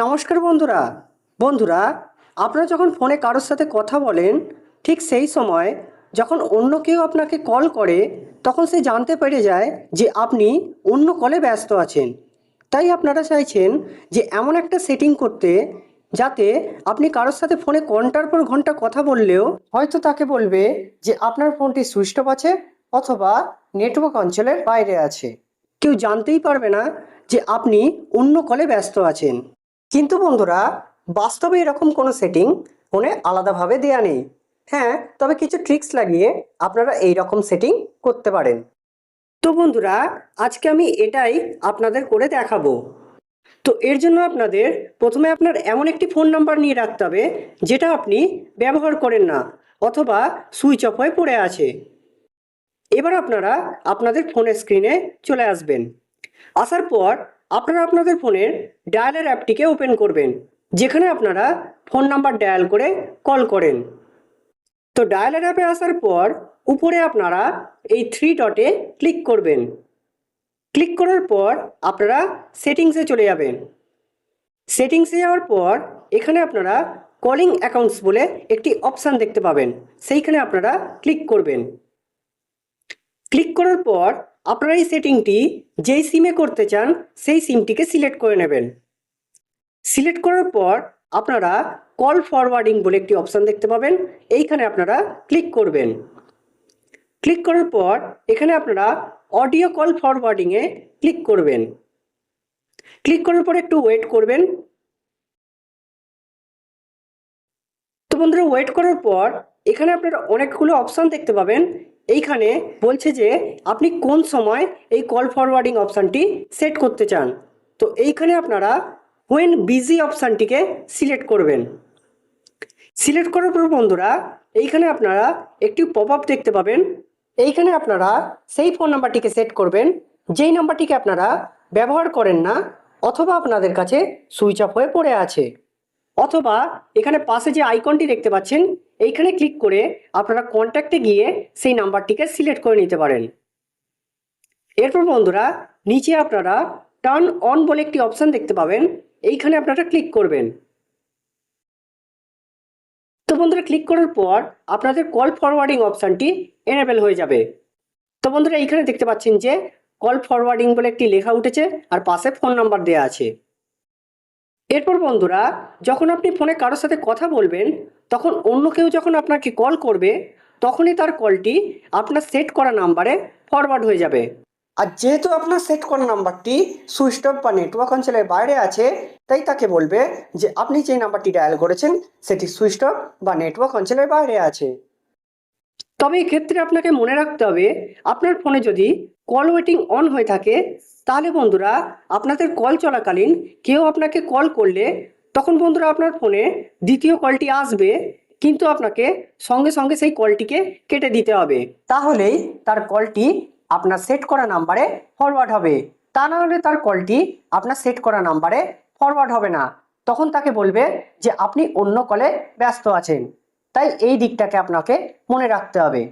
নমস্কার বন্ধুরা। বন্ধুরা, আপনারা যখন ফোনে কারোর সাথে কথা বলেন, ঠিক সেই সময় যখন অন্য কেউ আপনাকে কল করে, তখন সে জানতে পেরে যায় যে আপনি অন্য কলে ব্যস্ত আছেন। তাই আপনারা চাইছেন যে এমন একটা সেটিং করতে, যাতে আপনি কারোর সাথে ফোনে ঘণ্টার পর ঘণ্টা কথা বললেও হয়তো তাকে বলবে যে আপনার ফোনটি সুইচ অফ আছে অথবা নেটওয়ার্ক অঞ্চলের বাইরে আছে। কেউ জানতেই পারবে না যে আপনি অন্য কলে ব্যস্ত আছেন। কিন্তু বন্ধুরা, বাস্তবে এরকম কোনো সেটিং ফোনে আলাদাভাবে দেয়া নেই। হ্যাঁ তবে কিছু ট্রিক্স লাগিয়ে আপনারা এই রকম সেটিং করতে পারেন। তো বন্ধুরা, আজকে আমি এটাই আপনাদের করে দেখাবো। তো এর জন্য আপনাদের প্রথমে আপনার এমন একটি ফোন নাম্বার নিয়ে রাখতে হবে, যেটা আপনি ব্যবহার করেন না, অথবা সুইচ অফ হয়ে পড়ে আছে। এবার আপনারা আপনাদের ফোনের স্ক্রিনে চলে আসবেন। আসার পর আপনারা আপনাদের ফোনের ডায়ালার অ্যাপটিকে ওপেন করবেন, যেখানে আপনারা ফোন নাম্বার ডায়াল করে কল করেন। তো ডায়ালার অ্যাপে আসার পর উপরে আপনারা এই থ্রি ডটে ক্লিক করবেন। ক্লিক করার পর আপনারা সেটিংসে চলে যাবেন। সেটিংসে যাওয়ার পর এখানে আপনারা কলিং অ্যাকাউন্টস বলে একটি অপশান দেখতে পাবেন, সেইখানে আপনারা ক্লিক করবেন। ক্লিক করার পর আপনারা এই সেটিংটি যেই সিমে করতে চান, সেই সিমটিকে সিলেক্ট করে নেবেন। সিলেক্ট করার পর আপনারা কল ফরওয়ার্ডিং বলে একটি অপশান দেখতে পাবেন। এইখানে আপনারা ক্লিক করবেন। ক্লিক করার পর এখানে আপনারা অডিও কল ফরওয়ার্ডিংয়ে ক্লিক করবেন। ক্লিক করার পর একটু ওয়েট করবেন। তো বন্ধুরা ওয়েট করার পর এখানে আপনারা অনেকগুলো অপশান দেখতে পাবেন। এইখানে বলছে যে আপনি কোন সময় এই কল ফরওয়ার্ডিং অপশানটি সেট করতে চান? তো এইখানে আপনারা হোয়েন বিজি অপশানটিকে সিলেক্ট করবেন। সিলেক্ট করার পর বন্ধুরা, এইখানে আপনারা একটি পপ আপ দেখতে পাবেন। এইখানে আপনারা সেই ফোন নাম্বারটিকে সেট করবেন। যেই নাম্বারটিকে আপনারা ব্যবহার করেন না, অথবা আপনাদের কাছে সুইচ অফ হয়ে পড়ে আছে। অথবা এখানে পাশে যে আইকনটি দেখতে পাচ্ছেন এইখানে ক্লিক করে আপনারা কন্ট্যাক্টে গিয়ে সেই নাম্বারটিকে সিলেক্ট করে নিতে পারেন। এরপর বন্ধুরা, নিচে আপনারা টার্ন অন বলে একটি অপশান দেখতে পাবেন। এইখানে আপনারা ক্লিক করবেন। তো বন্ধুরা ক্লিক করার পর আপনাদের কল ফরওয়ার্ডিং অপশানটি এনেবেল হয়ে যাবে। তো বন্ধুরা, এইখানে দেখতে পাচ্ছেন যে কল ফরওয়ার্ডিং বলে একটি লেখা উঠেছে আর পাশে ফোন নাম্বার দেওয়া আছে। এরপর বন্ধুরা, যখন আপনি ফোনে কারোর সাথে কথা বলবেন তখন অন্য কেউ যখন আপনাকে কল করবে, তখনই তার কলটি আপনার সেট করা নাম্বারে ফরওয়ার্ড হয়ে যাবে। আর যেহেতু আপনার সেট করা নাম্বারটি সুইচ অফ বা নেটওয়ার্ক অঞ্চলের বাইরে আছে, তাই তাকে বলবে যে আপনি যে নাম্বারটি ডায়াল করেছেন, সেটি সুইচ অফ বা নেটওয়ার্ক অঞ্চলের বাইরে আছে। তবে এই ক্ষেত্রে আপনাকে মনে রাখতে হবে, আপনার ফোনে যদি কল ওয়েটিং অন হয়ে থাকে, তাহলে বন্ধুরা, আপনাদের কল চলাকালীন কেউ আপনাকে কল করলে তখন বন্ধুরা আপনার ফোনে দ্বিতীয় কলটি আসবে, কিন্তু আপনাকে সঙ্গে সঙ্গে সেই কলটিকে কেটে দিতে হবে। তাহলেই তার কলটি আপনার সেট করা নাম্বারে ফরওয়ার্ড হবে। তা না হলে তার কলটি আপনার সেট করা নাম্বারে ফরওয়ার্ড হবে না। তখন তাকে বলবে যে, আপনি অন্য কলে ব্যস্ত আছেন। তাই এই দিকটাকে আপনাকে মনে রাখতে হবে।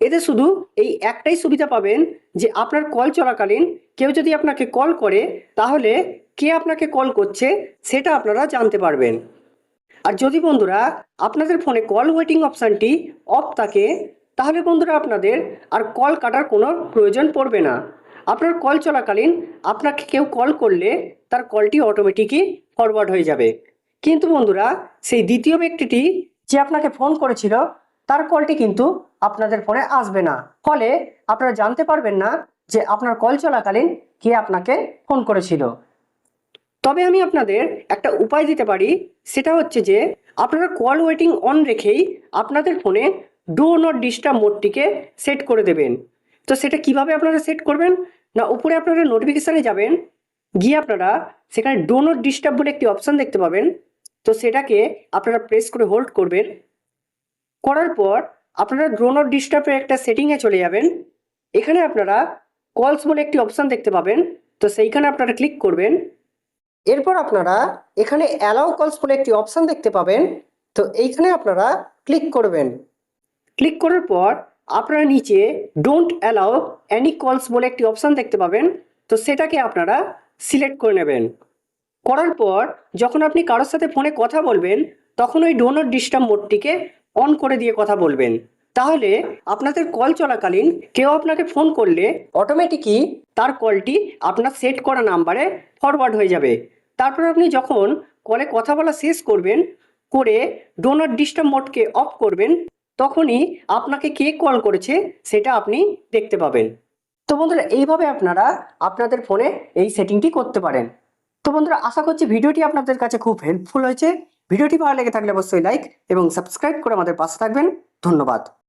এতে শুধু এই একটাই সুবিধা পাবেন যে আপনার কল চলাকালীন কেউ যদি আপনাকে কল করে, তাহলে কে আপনাকে কল করছে সেটা আপনারা জানতে পারবেন। আর যদি বন্ধুরা আপনাদের ফোনে কল ওয়েটিং অপশানটি অফ থাকে, তাহলে বন্ধুরা আপনাদের আর কল কাটার কোনো প্রয়োজন পড়বে না। আপনার কল চলাকালীন আপনাকে কেউ কল করলে তার কলটি অটোমেটিকই ফরওয়ার্ড হয়ে যাবে। কিন্তু বন্ধুরা, সেই দ্বিতীয় ব্যক্তিটি যে আপনাকে ফোন করেছিল তার কলটি কিন্তু আপনাদের ফোনে আসবে না। ফলে আপনারা জানতে পারবেন না যে আপনার কল চলাকালীন কে আপনাকে ফোন করেছিল। তবে আমি আপনাদের একটা উপায় দিতে পারি, সেটা হচ্ছে যে আপনারা কল ওয়েটিং অন রেখেই আপনাদের ফোনে ডো নট ডিস্টার্ব মোডটিকে সেট করে দেবেন। তো সেটা কীভাবে আপনারা সেট করবেন? না, উপরে আপনারা নোটিফিকেশানে যাবেন, গিয়ে আপনারা সেখানে ডো নট ডিস্টার্ব বলে একটি অপশান দেখতে পাবেন। তো সেটাকে আপনারা প্রেস করে হোল্ড করবেন। করার পর আপনারা ডো নট ডিস্টার্বের একটা সেটিংয়ে চলে যাবেন। এখানে আপনারা কলস বলে একটি অপশান দেখতে পাবেন। তো সেইখানে আপনারা ক্লিক করবেন। এরপর আপনারা এখানে অ্যালাউ কলস বলে একটি অপশান দেখতে পাবেন। তো এইখানে আপনারা ক্লিক করবেন। ক্লিক করার পর আপনারা নিচে ডোন্ট অ্যালাউ অ্যানি কলস বলে একটি অপশান দেখতে পাবেন। তো সেটাকে আপনারা সিলেক্ট করে নেবেন। করার পর যখন আপনি কারোর সাথে ফোনে কথা বলবেন, তখন ওই ডো নট ডিস্টার্ব মোডটিকে অন করে দিয়ে কথা বলবেন। তাহলে আপনাদের কল চলাকালীন কেউ আপনাকে ফোন করলে অটোমেটিকই তার কলটি আপনার সেট করা নাম্বারে ফরওয়ার্ড হয়ে যাবে। তারপর আপনি যখন কলে কথা বলা শেষ করবেন, করে ডো নট ডিস্টার্ব মোডকে অফ করবেন, তখনই আপনাকে কে কল করেছে সেটা আপনি দেখতে পাবেন। তো বন্ধুরা, এইভাবে আপনারা আপনাদের ফোনে এই সেটিংটি করতে পারেন। তো বন্ধুরা, আশা করছি ভিডিওটি আপনাদের কাছে খুব হেল্পফুল হয়েছে। ভিডিওটি ভালো লেগে থাকলে অবশ্যই লাইক এবং সাবস্ক্রাইব করে আমাদের পাশে থাকবেন। ধন্যবাদ।